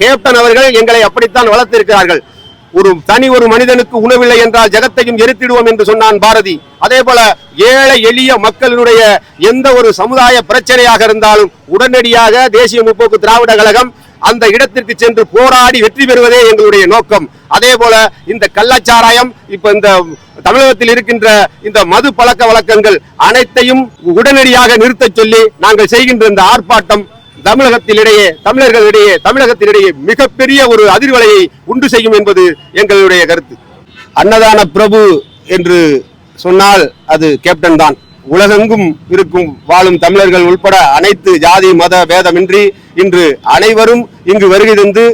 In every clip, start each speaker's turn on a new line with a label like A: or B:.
A: Captain அவர்கள் எங்களை அப்படித்தான் வளர்த்திருக்கிறார்கள். ஒரு தனி ஒரு மனிதனுக்கு உணவில்லை என்றால் ஜெகத்தையும் எரித்திடுவோம் என்று சொன்னான் பாரதி. அதே போல ஏழை எளிய மக்களினுடைய எந்த ஒரு சமுதாய பிரச்சனையாக இருந்தாலும் உடனடியாக தேசிய முற்போக்கு திராவிட கழகம் அந்த இடத்திற்கு சென்று போராடி வெற்றி பெறுவதே எங்களுடைய நோக்கம். அதே போல இந்த கள்ளச்சாராயம் இப்ப இந்த தமிழகத்தில் இருக்கின்ற இந்த மது பழக்க வழக்கங்கள் அனைத்தையும் உடனடியாக நிறுத்த சொல்லி நாங்கள் செய்கின்ற இந்த ஆர்ப்பாட்டம் தமிழகத்திலிடையே தமிழர்களிடையே தமிழகத்தினிடையே மிகப்பெரிய ஒரு அதிர்வலையை உண்டு செய்யும் என்பது எங்களுடைய கருத்து. அன்னதான பிரபு என்று சொன்னால் அது கேப்டன் தான். உலகெங்கும் இருக்கும் வாழும் தமிழர்கள் உள்பட அனைத்து ஜாதி மத பேதமின்றி இன்று அனைவரும் இங்கு வருகை தந்து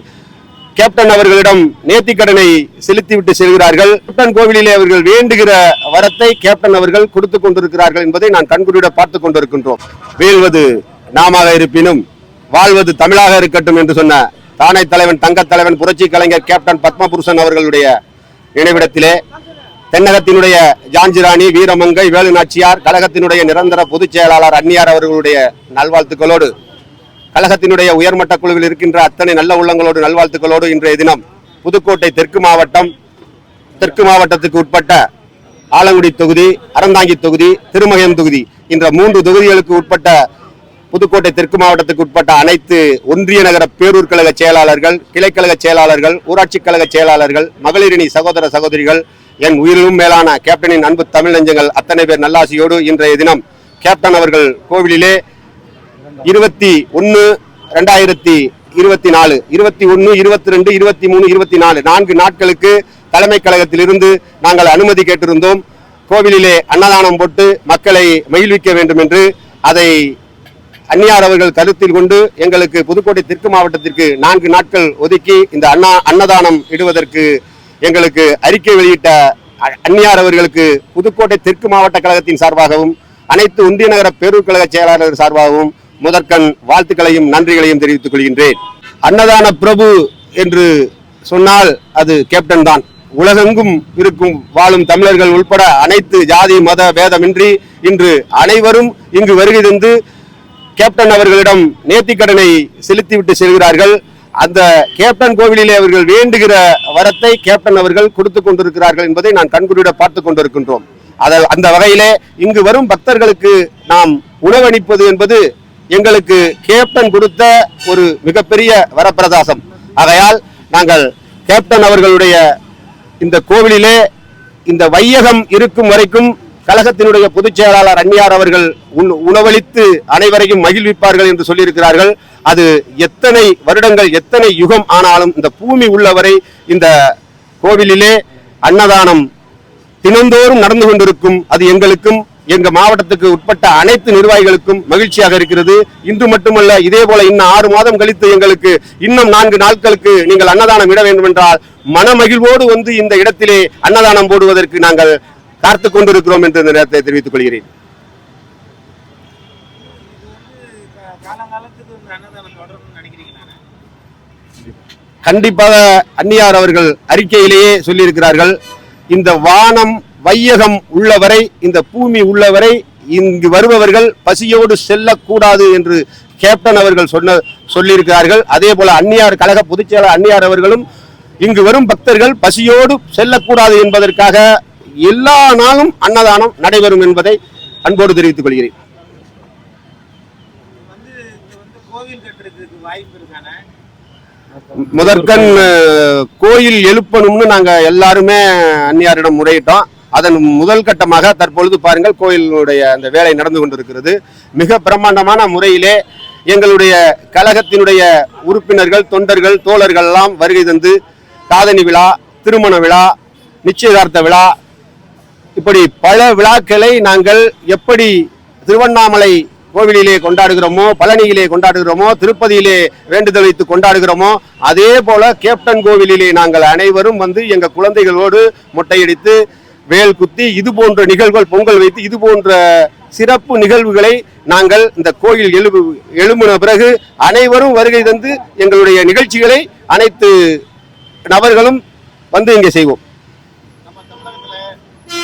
A: கேப்டன் அவர்களிடம் நேர்த்திக்கடனை செலுத்திவிட்டு செல்கிறார்கள். கேப்டன் கோவிலிலே அவர்கள் வேண்டுகிற வரத்தை கேப்டன் அவர்கள் கொடுத்து கொண்டிருக்கிறார்கள் என்பதை நான் கண்குறியிட பார்த்துக் கொண்டிருக்கின்றோம். வேல்வது நாமாக இருப்பினும் வாழ்வது தமிழாக இருக்கட்டும் என்று சொன்ன தானை தலைவன் தங்கத் தலைவன் புரட்சி கலைஞர் கேப்டன் பத்மபுருஷன் அவர்களுடைய நினைவிடத்திலே தென்னகத்தினுடைய ஜான்ஜிராணி வீரமங்கை வேலு நாச்சியார் கழகத்தினுடைய நிரந்தர பொதுச் செயலாளர் அந்நியார் அவர்களுடைய நல்வாழ்த்துக்களோடு கழகத்தினுடைய உயர்மட்ட குழுவில் இருக்கின்ற அத்தனை நல்ல உள்ளங்களோடு நல்வாழ்த்துக்களோடு இன்றைய தினம் புதுக்கோட்டை தெற்கு மாவட்டம் தெற்கு மாவட்டத்துக்கு உட்பட்ட ஆலங்குடி தொகுதி அறந்தாங்கி தொகுதி திருமகயம் தொகுதி என்ற மூன்று தொகுதிகளுக்கு உட்பட்ட புதுக்கோட்டை தெற்கு மாவட்டத்துக்கு உட்பட்ட அனைத்து ஒன்றிய நகர பேரூர் கழக செயலாளர்கள் கிளைக்கழக செயலாளர்கள் ஊராட்சி கழக செயலாளர்கள் மகளிரணி சகோதர சகோதரிகள் என் உயிரிலும் மேலான கேப்டனின் அன்பு தமிழ் நெஞ்சங்கள் அத்தனை பேர் நல்லாசியோடு இன்றைய தினம் கேப்டன் அவர்கள் கோவிலிலே இருபத்தி ஒன்று ரெண்டாயிரத்தி இருபத்தி நாலு இருபத்தி ஒன்று இருபத்தி ரெண்டு இருபத்தி மூணு இருபத்தி நாலு நான்கு நாட்களுக்கு தலைமை கழகத்திலிருந்து நாங்கள் அனுமதி கேட்டிருந்தோம். கோவிலிலே அன்னதானம் போட்டு மக்களை மகிழ்விக்க வேண்டும் என்று அதை அந்நியார் அவர்கள் கருத்தில் கொண்டு எங்களுக்கு புதுக்கோட்டை தெற்கு மாவட்டத்திற்கு நான்கு நாட்கள் ஒதுக்கி இந்த அண்ணா அன்னதானம் இடுவதற்கு எங்களுக்கு அறிக்கை வெளியிட்ட அந்நியார் அவர்களுக்கு புதுக்கோட்டை தெற்கு மாவட்ட கழகத்தின் சார்பாகவும் அனைத்து ஒன்றிய நகர பேரூர் கழக செயலாளர் சார்பாகவும் முதற்கண் வாழ்த்துக்களையும் நன்றிகளையும் தெரிவித்துக் கொள்கின்றேன். அன்னதான பிரபு என்று சொன்னால் அது கேப்டன் தான். உலகெங்கும் இருக்கும் வாழும் தமிழர்கள் உள்பட அனைத்து ஜாதி மத பேதமின்றி இன்று அனைவரும் இங்கு வருகை தந்து கேப்டன் அவர்களிடம் நேர்த்திக்கடனை செலுத்திவிட்டு செல்கிறார்கள். அந்த கேப்டன் கோவிலிலே அவர்கள் வேண்டுகிற வரத்தை கேப்டன் அவர்கள் கொடுத்து கொண்டிருக்கிறார்கள் என்பதை நான் கண்குறியிட பார்த்து கொண்டிருக்கின்றோம். அந்த வகையிலே இங்கு வரும் பக்தர்களுக்கு நாம் உணவளிப்பது என்பது எங்களுக்கு கேப்டன் கொடுத்த ஒரு மிகப்பெரிய வரப்பிரதாசம். ஆகையால் நாங்கள் கேப்டன் அவர்களுடைய இந்த கோவிலிலே இந்த வையகம் இருக்கும் வரைக்கும் கழகத்தினுடைய பொதுச் செயலாளர் அவர்கள் உணவளித்து அனைவரையும் மகிழ்விப்பார்கள் என்று சொல்லியிருக்கிறார்கள். அது எத்தனை வருடங்கள் எத்தனை யுகம் ஆனாலும் இந்த பூமி உள்ளவரை இந்த கோவிலிலே அன்னதானம் தினந்தோறும் நடந்து கொண்டிருக்கும். அது எங்களுக்கும் எங்க மாவட்டத்துக்கு உட்பட்ட அனைத்து நிர்வாகிகளுக்கும் மகிழ்ச்சியாக இருக்கிறது. இன்று மட்டுமல்ல இதே போல இன்னும் ஆறு மாதம் கழித்து எங்களுக்கு இன்னும் நான்கு நாட்களுக்கு நீங்கள் அன்னதானம் இட வேண்டும் என்றால் மனமகிழ்வோடு வந்து இந்த இடத்திலே அன்னதானம் போடுவதற்கு நாங்கள் பார்த்து கொண்டிருக்கிறோம் என்று இந்த நேரத்தை தெரிவித்துக் கொள்கிறேன். கண்டிப்பாக அந்நியார் அவர்கள் அறிக்கையிலேயே சொல்லியிருக்கிறார்கள் இந்த வானம் வையகம் உள்ளவரை இந்த பூமி உள்ளவரை இங்கு வருபவர்கள் பசியோடு செல்லக்கூடாது என்று கேப்டன் அவர்கள் சொன்ன சொல்லியிருக்கிறார்கள். அதே போல அந்நியார் கழக பொதுச் செயலாளர் அந்நியார் அவர்களும் இங்கு வரும் பக்தர்கள் பசியோடு செல்லக்கூடாது என்பதற்காக எல்லா நாளும் அன்னதானம் நடைபெறும் என்பதை அன்போடு தெரிவித்துக் கொள்கிறேன். முதற்கண் கோயில் எழுப்பணும்னு நாங்க எல்லாருமே அந்நியாரிடம் முறையிட்டோம். அதன் முதல் கட்டமாக தற்பொழுது பாருங்கள் கோயிலுடைய அந்த வேலை நடந்து கொண்டிருக்கிறது. மிக பிரம்மாண்டமான முறையிலே எங்களுடைய கழகத்தினுடைய உறுப்பினர்கள் தொண்டர்கள் தோழர்கள் எல்லாம் வருகை தந்து காதணி விழா திருமண விழா நிச்சயதார்த்த விழா இப்படி பல விழாக்களை நாங்கள் எப்படி திருவண்ணாமலை கோவிலிலே கொண்டாடுகிறோமோ பழனியிலே கொண்டாடுகிறோமோ திருப்பதியிலே வேண்டுதல் வைத்து கொண்டாடுகிறோமோ அதே போல கேப்டன் கோவிலிலே நாங்கள் அனைவரும் வந்து எங்கள் குழந்தைகளோடு மொட்டையடித்து வேல் குத்தி இது போன்ற நிகழ்வுகள் பொங்கல் வைத்து இது போன்ற சிறப்பு நிகழ்வுகளை நாங்கள் இந்த கோயில் எழு எழும்பின பிறகு அனைவரும் வருகை தந்து எங்களுடைய நிகழ்ச்சிகளை அனைத்து நபர்களும் வந்து இங்கே செய்வோம்
B: நம்ம தமிழகத்துல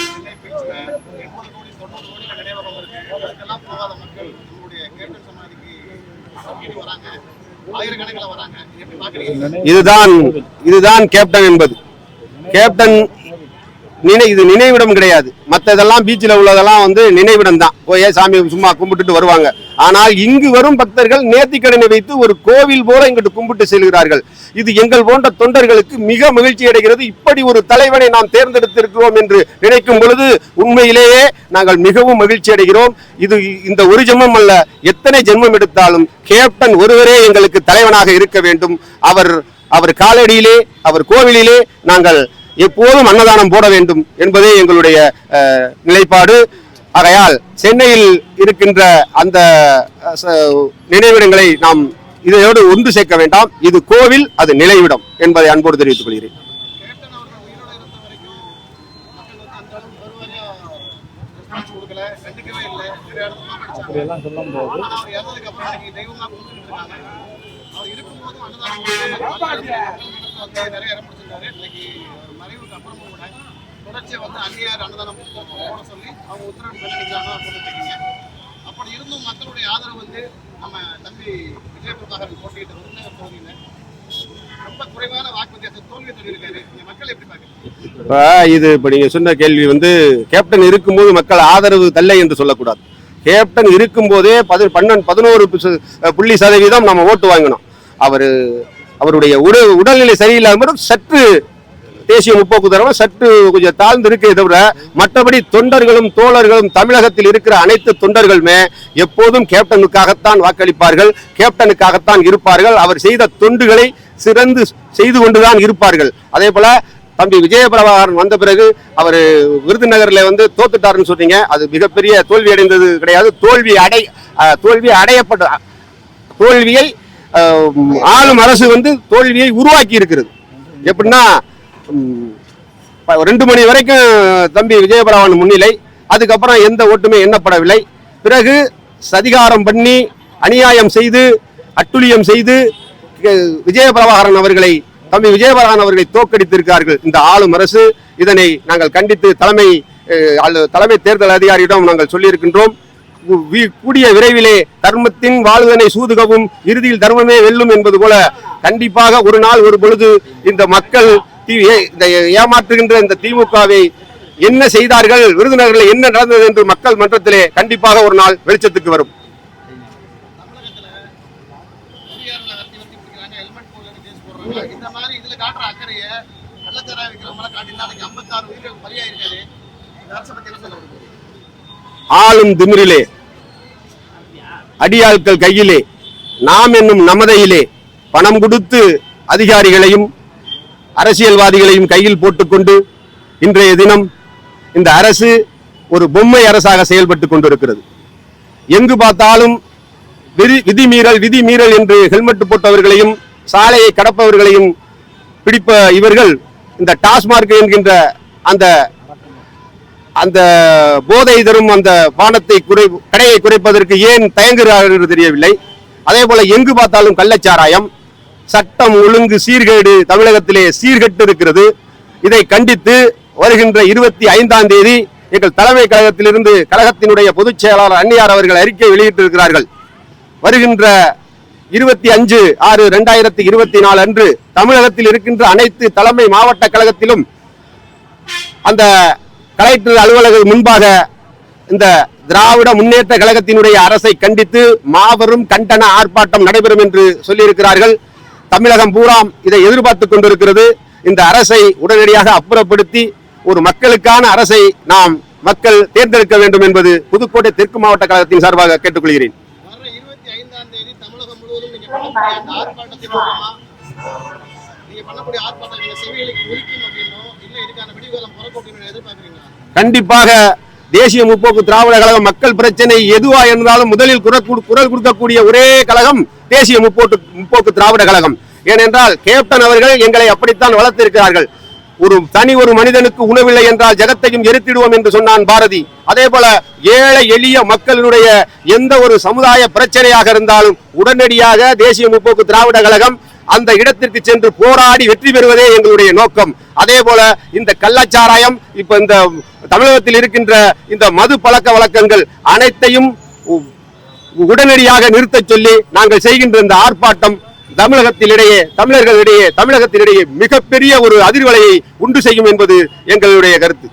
B: சென்னை பீச்ல எண்பது கோடி தொண்ணூறு கோடி நினைவகம் இருக்கு அதுக்கெல்லாம் போகாத மக்கள் நம்மளுடைய கேப்டன் சமாதிக்கு தேடி வராங்க ஆயிரக்கணக்கில் வராங்க எப்படி பாக்குறீங்க
A: இதுதான் இதுதான் கேப்டன் என்பது. கேப்டன் நினை இது நினைவிடம் கிடையாது. மற்ற இதெல்லாம் பீச்சில் உள்ளதெல்லாம் வந்து நினைவிடம் தான் போய் சாமி சும்மா கும்பிட்டுட்டு வருவாங்க. ஆனால் இங்கு வரும் பக்தர்கள் நேர்த்திக்கடனை வைத்து ஒரு கோவில் போல இங்கிட்டு கும்பிட்டு செல்கிறார்கள். இது எங்கள் போன்ற தொண்டர்களுக்கு மிக மகிழ்ச்சி அடைகிறது. இப்படி ஒரு தலைவனை நாம் தேர்ந்தெடுத்திருக்கிறோம் என்று நினைக்கும் பொழுது உண்மையிலேயே நாங்கள் மிகவும் மகிழ்ச்சி அடைகிறோம். இது இந்த ஒரு ஜென்மம் அல்ல எத்தனை ஜென்மம் எடுத்தாலும் கேப்டன் ஒருவரே எங்களுக்கு தலைவனாக இருக்க வேண்டும். அவர் அவர் காலடியிலே அவர் கோவிலிலே நாங்கள் எப்போதும் அன்னதானம் போட வேண்டும் என்பதே எங்களுடைய நிலைப்பாடு. ஆகையால் சென்னையில் இருக்கின்ற அந்த நினைவிடங்களை நாம் இதோடு ஒன்று சேர்க்க வேண்டாம். இது கோவில் அது நிலைவிடம் என்பதை அன்போடு தெரிவித்துக் கொள்கிறேன்.
C: அப்படியெல்லாம்
B: நிறைய இடம் இன்னைக்கு மறைவுக்கு அப்புறமும் கூட தொடர்ச்சியா வந்து அந்நியார் அன்னதானம் போட சொல்லி அவங்க உத்தரவு பண்ணிக்கிறாங்க போட்டுட்டு இருக்கீங்க. அப்படி இருந்தும் மக்களுடைய ஆதரவு வந்து நம்ம தம்பி விஜய் பிரபாகரன் போட்டியிட்ட வந்து தொகுதியில
A: இது இப்ப நீங்க சொன்ன கேள்வி வந்து கேப்டன் இருக்கும்போது மக்கள் ஆதரவு தள்ளை என்று சொல்லக்கூடாது. கேப்டன் இருக்கும்போதே பதி பன்னெண்டு பதினோரு புள்ளி சதவீதம் நம்ம ஓட்டு வாங்கினோம். அவர் அவருடைய உடல் உடல்நிலை சரியில்லாத மட்டும் சற்று தேசிய முற்போக்கு தரவு சற்று கொஞ்சம் தாழ்ந்து இருக்கே தவிர மற்றபடி தொண்டர்களும் தோழர்களும் தமிழகத்தில் இருக்கிற அனைத்து தொண்டர்களுமே எப்போதும் கேப்டனுக்காகத்தான் வாக்களிப்பார்கள் கேப்டனுக்காகத்தான் இருப்பார்கள். அவர் செய்த தொண்டுகளை சிறந்து செய்து கொண்டுதான் இருப்பார்கள். அதே போல தம்பி விஜயபிரபாகரன் வந்த பிறகு அவர் விருதுநகரில் வந்து தோத்துட்டாருன்னு சொன்னீங்க. அது மிகப்பெரிய தோல்வி அடைந்தது கிடையாது. தோல்வி அடை தோல்வி அடையப்பட்ட தோல்வியை ஆளும் அரசு வந்து தோல்வியை உருவாக்கி இருக்கிறது எப்படின்னா ரெண்டு மணி வரைக்கும் தம்பி விஜயபிரபாகரன் முன்னிலை. அதுக்கப்புறம் எந்த ஓட்டுமே எண்ணப்படவில்லை. பிறகு சதிகாரம் பண்ணி அநியாயம் செய்து அட்டுழியம் செய்து விஜயபிரபாகரன் அவர்களை தம்பி விஜயபிரபாகரன் அவர்களை தோற்கடித்திருக்கிறார்கள் இந்த ஆளும் அரசு. இதனை நாங்கள் கண்டித்து தலைமை தலைமை தேர்தல் அதிகாரியிடம் நாங்கள் சொல்லியிருக்கின்றோம். வி- கூடிய விரைவிலே தர்மத்தின் வாழ்வதனை சூதுகவும் இறுதியில் தர்மமே வெல்லும் என்பது போல கண்டிப்பாக ஒரு நாள் ஒரு பொழுது இந்த மக்கள் இந்த ஏமாற்றுகின்ற இந்த திமுகவை என்ன செய்தார்கள்? விருதுநகரில் என்ன நடந்தது என்று மக்கள் மன்றத்திலே கண்டிப்பாக ஒரு நாள் வெளிச்சத்துக்கு வரும். ஆளும் திமிரிலே அடியாட்கள் கையிலே நாம் என்னும் நமதையிலே பணம் கொடுத்து அதிகாரிகளையும் அரசியல்வாதிகளையும் கையில் போட்டுக்கொண்டு இன்றைய தினம் இந்த அரசு ஒரு பொம்மை அரசாக செயல்பட்டு கொண்டிருக்கிறது. எங்கு பார்த்தாலும் விதி விதிமீறல் விதிமீறல் என்று ஹெல்மெட் போட்டவர்களையும் சாலையை கடப்பவர்களையும் பிடிப்ப இவர்கள் இந்த டாஸ்மார்க் என்கின்ற அந்த அந்த போதை தரும் அந்த பானத்தை குறை கடையை குறைப்பதற்கு ஏன் தயங்குகிறார்கள் என்று தெரியவில்லை. அதே போல எங்கு பார்த்தாலும் கள்ளச்சாராயம் சட்டம் ஒழுங்கு சீர்கேடு தமிழகத்திலே சீர்கெட்டு இருக்கிறது இதை கண்டித்து வருகின்ற இருபத்தி ஐந்தாம் தேதி எங்கள் தலைமை கழகத்திலிருந்து கழகத்தினுடைய பொதுச் செயலாளர் அன்னியார் அவர்கள் அறிக்கை வெளியிட்டிருக்கிறார்கள். வருகின்ற இருபத்தி அஞ்சு ஆறு ரெண்டாயிரத்தி இருபத்தி நாலு அன்று தமிழகத்தில் இருக்கின்ற அனைத்து தலைமை மாவட்ட கழகத்திலும் அந்த கலெக்டர் அலுவலக முன்பாக இந்த திராவிட முன்னேற்ற கழகத்தினுடைய அரசை கண்டித்து மாபெரும் கண்டன ஆர்ப்பாட்டம் நடைபெறும் என்று சொல்லியிருக்கிறார்கள். தமிழகம் பூராம் இதை எதிர்பார்த்துக் கொண்டிருக்கிறது. இந்த அரசை உடனடியாக அப்புறப்படுத்தி ஒரு மக்களுக்கான அரசை நாம் மக்கள் தேர்ந்தெடுக்க வேண்டும் என்பது புதுக்கோட்டை தெற்கு மாவட்ட கழகத்தின் சார்பாக கேட்டுக்கொள்கிறேன். கண்டிப்பாக தேசிய முற்போக்கு திராவிட கழகம் மக்கள் பிரச்சனை எதுவா இருந்தாலும் முதலில் குரல் குரல் கொடுக்கக்கூடிய ஒரே கழகம் தேசிய முற்போக்கு முற்போக்கு திராவிட கழகம். ஏனென்றால் கேப்டன் அவர்கள் எங்களை அப்படித்தான் வளர்த்திருக்கிறார்கள். ஒரு தனி ஒரு மனிதனுக்கு உணவில்லை என்றால் ஜகத்தையும் எரித்திடுவோம் என்று சொன்னான் பாரதி. அதே போல ஏழை எளிய மக்களினுடைய எந்த ஒரு சமுதாய பிரச்சனையாக இருந்தாலும் உடனடியாக தேசிய முற்போக்கு திராவிட கழகம் அந்த இடத்திற்கு சென்று போராடி வெற்றி பெறுவதே எங்களுடைய நோக்கம். அதே போல இந்த கள்ளச்சாராயம் இப்ப இந்த தமிழகத்தில் இருக்கின்ற இந்த மது பழக்க வழக்கங்கள் அனைத்தையும் உடனடியாக நிறுத்தச் சொல்லி நாங்கள் செய்கின்ற இந்த ஆர்ப்பாட்டம் தமிழகத்திலிடையே தமிழர்களிடையே தமிழகத்திலிடையே மிகப்பெரிய ஒரு அதிர்வலையை உண்டு செய்யும் என்பது எங்களுடைய கருத்து.